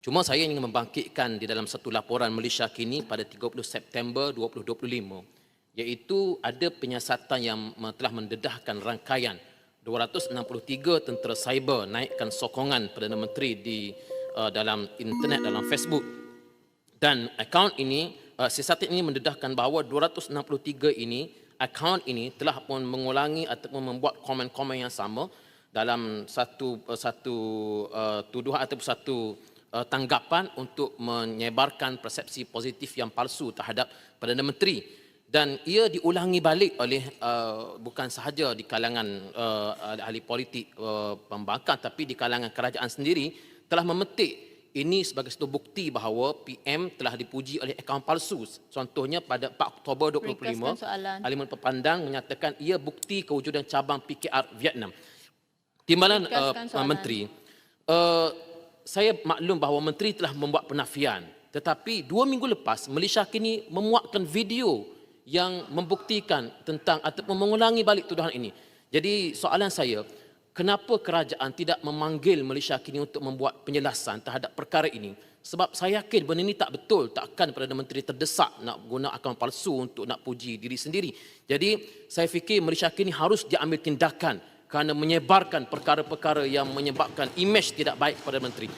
Cuma saya ingin membangkitkan di dalam satu laporan Malaysia kini pada 30 September 2025 iaitu ada penyiasatan yang telah mendedahkan rangkaian 263 tentera cyber naikkan sokongan Perdana Menteri di uh, dalam internet dalam Facebook. Dan akaun ini uh, siasatan ini mendedahkan bahawa 263 ini akaun ini telah pun mengulangi ataupun membuat komen-komen yang sama dalam satu uh, satu uh, tuduhan ataupun satu uh, tanggapan untuk menyebarkan persepsi positif yang palsu terhadap Perdana Menteri dan ia diulangi balik oleh uh, bukan sahaja di kalangan uh, ahli politik uh, pembangkang tapi di kalangan kerajaan sendiri telah memetik ini sebagai satu bukti bahawa PM telah dipuji oleh akaun palsu. Contohnya pada 4 Oktober 2025, Ringkaskan soalan. Alimun Pepandang menyatakan ia bukti kewujudan cabang PKR Vietnam. Timbalan uh, soalan. Menteri, uh, saya maklum bahawa Menteri telah membuat penafian. Tetapi dua minggu lepas, Malaysia kini memuatkan video yang membuktikan tentang ataupun mengulangi balik tuduhan ini. Jadi soalan saya, kenapa kerajaan tidak memanggil Malaysia kini untuk membuat penjelasan terhadap perkara ini? Sebab saya yakin benda ini tak betul, takkan Perdana Menteri terdesak nak guna akaun palsu untuk nak puji diri sendiri. Jadi saya fikir Malaysia kini harus diambil tindakan kerana menyebarkan perkara-perkara yang menyebabkan imej tidak baik kepada menteri.